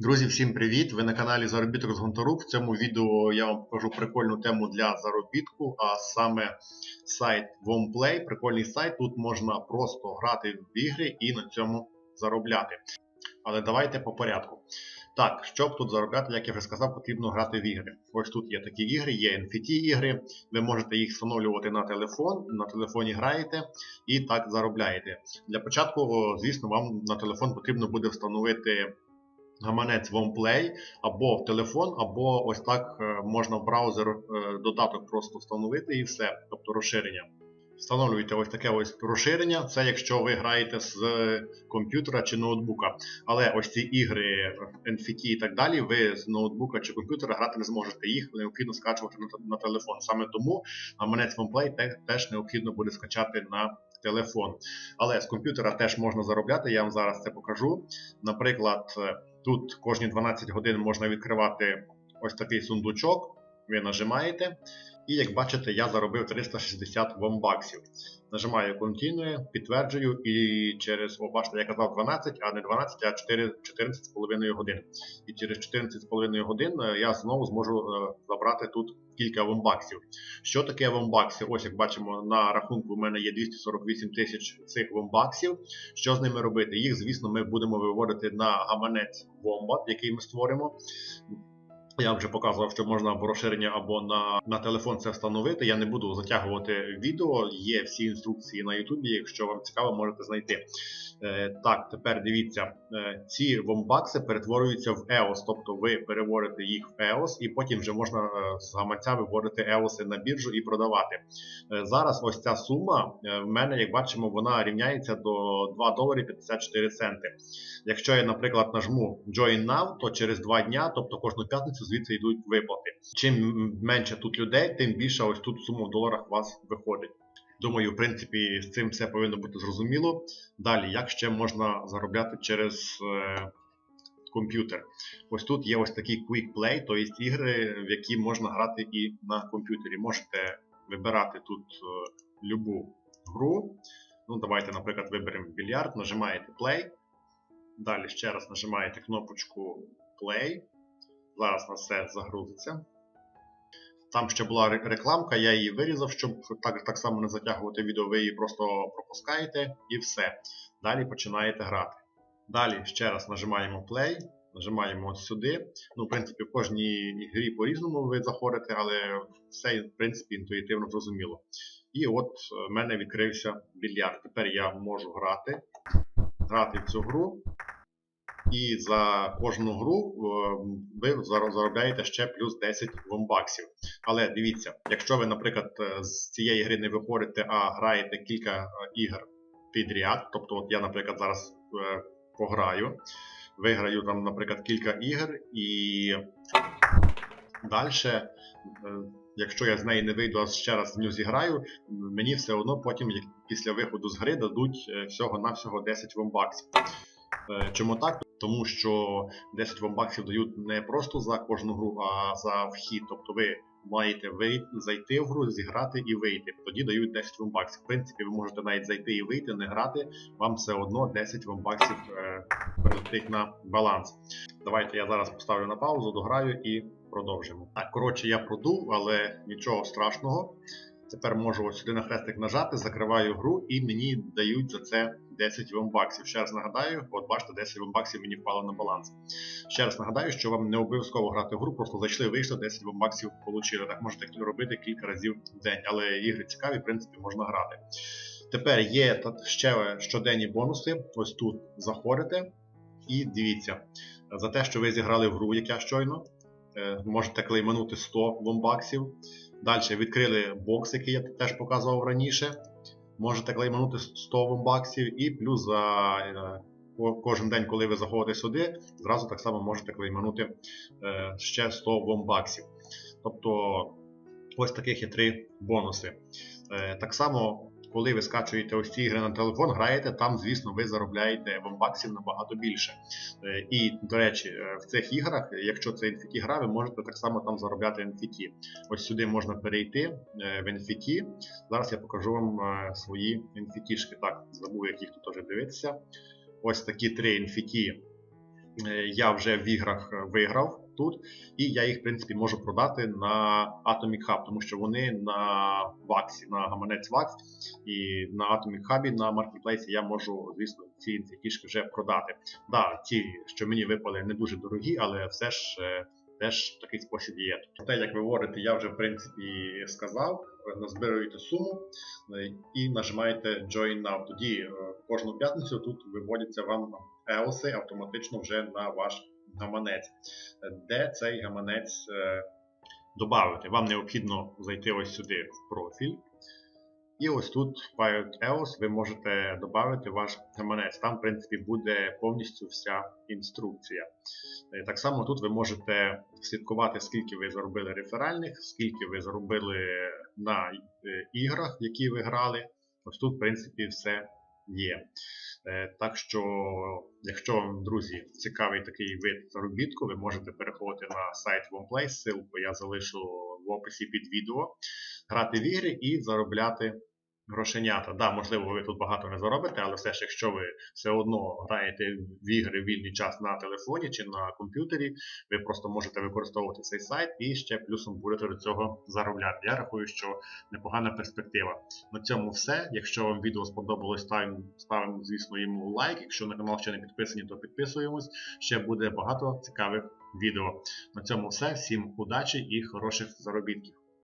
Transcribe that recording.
Друзі, всім привіт! Ви на каналі Заробіток з Гонтарук. В цьому відео я вам покажу прикольну тему для заробітку, а саме сайт WomPlay. Прикольний сайт. Тут можна просто грати в ігри і на цьому заробляти. Але давайте по порядку. Так, щоб тут заробляти, як я вже сказав, потрібно грати в ігри. Ось тут є такі ігри, є NFT ігри. Ви можете їх встановлювати на телефон, на телефоні граєте і так заробляєте. Для початку, звісно, вам на телефон потрібно буде встановити гаманець OnePlay або в телефон, або ось так е, можна в браузер е, додаток просто встановити і все, тобто розширення. Встановлюєте ось таке ось розширення, це якщо ви граєте з комп'ютера чи ноутбука. Але ось ці ігри NFT і так далі, ви з ноутбука чи комп'ютера грати не зможете. Їх необхідно скачувати на, телефон. Саме тому гаманець OnePlay те- теж необхідно буде скачати на телефон. Але з комп'ютера теж можна заробляти, я вам зараз це покажу. Наприклад, тут кожні 12 годин можна відкривати ось такий сундучок. Ви нажимаєте, і як бачите, я заробив 360 вомбаксів. Нажимаю Continue, підтверджую, і через, о, бачите, я казав 12, а не 12, а 4, 14,5 годин. І через 14,5 годин е, я знову зможу е, забрати тут кілька вомбаксів. Що таке вомбакси? Ось як бачимо, на рахунку в мене є 248 тисяч цих вомбаксів. Що з ними робити? Їх, звісно, ми будемо виводити на гаманець Wombat, який ми створимо. Я вже показував, що можна або розширення, або на, на телефон це встановити. Я не буду затягувати відео. Є всі інструкції на Ютубі. Якщо вам цікаво, можете знайти. Е, так, тепер дивіться, е, ці вомбакси перетворюються в EOS, тобто ви переводите їх в EOS, і потім вже можна е, з гаманця виводити EOS на біржу і продавати. Е, зараз ось ця сума е, в мене, як бачимо, вона рівняється до 2 долари 54 центи. Якщо я, наприклад, нажму Join Now, то через 2 дня, тобто кожну п'ятницю, звідси йдуть виплати. Чим менше тут людей, тим більше ось тут сума в доларах у вас виходить. Думаю, в принципі, з цим все повинно бути зрозуміло. Далі, як ще можна заробляти через е, комп'ютер? Ось тут є ось такий Quick Play, тобто ігри, в які можна грати і на комп'ютері. Можете вибирати тут е, любу гру. Ну, давайте, наприклад, виберемо більярд, нажимаєте Play. Далі ще раз нажимаєте кнопочку Play. Зараз на все загрузиться. Там ще була рекламка, я її вирізав, щоб так, так само не затягувати відео, ви її просто пропускаєте і все. Далі починаєте грати. Далі ще раз нажимаємо Play, нажимаємо сюди. Ну, в принципі, в кожній грі по-різному ви заходите, але все, в принципі, інтуїтивно зрозуміло. І от е, в мене відкрився більярд. Тепер я можу грати, грати в цю гру. І за кожну гру е, ви заробляєте ще плюс 10 вомбаксів. Але дивіться, якщо ви, наприклад, е, з цієї гри не виходите, а граєте кілька е, ігор підряд, тобто от я, наприклад, зараз пограю, виграю там, наприклад, кілька ігор, і далі, якщо я з неї не вийду, а ще раз в нього зіграю, мені все одно потім, після виходу з гри, дадуть всього-навсього 10 вомбаксів. Чому так? Тому що 10 вомбаксів дають не просто за кожну гру, а за вхід. Тобто ви маєте вийти, зайти в гру, зіграти і вийти. Тоді дають 10 вомбаксів. В принципі, ви можете навіть зайти і вийти, не грати, вам все одно 10 вомбаксів е, прилетить на баланс. Давайте я зараз поставлю на паузу, дограю і продовжимо. Так, коротше, я продув, але нічого страшного. Тепер можу ось сюди на хрестик нажати, закриваю гру і мені дають за це 10 вомбаксів. Ще раз нагадаю, от бачите, 10 вомбаксів мені впало на баланс. Ще раз нагадаю, що вам не обов'язково грати в гру, просто зайшли, вийшли, 10 вомбаксів отримали. Так можете робити кілька разів в день, але ігри цікаві, в принципі, можна грати. Тепер є ще щоденні бонуси. Ось тут заходите і дивіться, за те, що ви зіграли в гру, як я щойно, можете клейманути 100 вомбаксів. Далі відкрили бокс, який я теж показував раніше. Можете клейманути 100 вомбаксів і плюс за е, кожен день, коли ви заходите сюди, зразу так само можете клейманути е, ще 100 вомбаксів. Тобто ось таких є три бонуси. Е, Так само, коли ви скачуєте ось ці ігри на телефон, граєте, там, звісно, ви заробляєте вомбаксів набагато більше. Е, І, до речі, е, в цих іграх, якщо це NFT гра, ви можете так само там заробляти NFT. Ось сюди можна перейти е, в NFT. Зараз я покажу вам свої NFT-шки. Так, забув, як їх тут теж дивитися. Ось такі три NFT я вже в іграх виграв тут, і я їх, в принципі, можу продати на Atomic Hub, тому що вони на Ваксі, на гаманець Wax, і на Atomic Hub, на маркетплейсі я можу, звісно, ці фішки вже продати. Да, ті, що мені випали, не дуже дорогі, але все ж. е, Теж такий спосіб є. Те, як ви говорите, я вже в принципі сказав. Назбируєте суму е, і нажимаєте Join Now. Тоді е, кожну п'ятницю тут виводяться вам EOS автоматично вже на ваш гаманець. Де цей гаманець е, додати? Вам необхідно зайти ось сюди в профіль. І ось тут Pirate EOS ви можете додати ваш гаманець. Там, в принципі, буде повністю вся інструкція. Е, Так само тут ви можете слідкувати, скільки ви заробили реферальних, скільки ви заробили на е, іграх, які ви грали. Ось тут, в принципі, все є. Е, Так що, якщо вам, друзі, цікавий такий вид заробітку, ви можете переходити на сайт OnePlay, ссылку я залишу в описі під відео, грати в ігри і заробляти грошенята. Да, можливо, ви тут багато не заробите, але все ж, якщо ви все одно граєте в ігри в вільний час на телефоні чи на комп'ютері, ви просто можете використовувати цей сайт і ще плюсом будете до цього заробляти. Я рахую, що непогана перспектива. На цьому все. Якщо вам відео сподобалось, ставимо, ставимо звісно, йому лайк. Якщо на канал ще не підписані, то підписуємось. Ще буде багато цікавих відео. На цьому все. Всім удачі і хороших заробітків.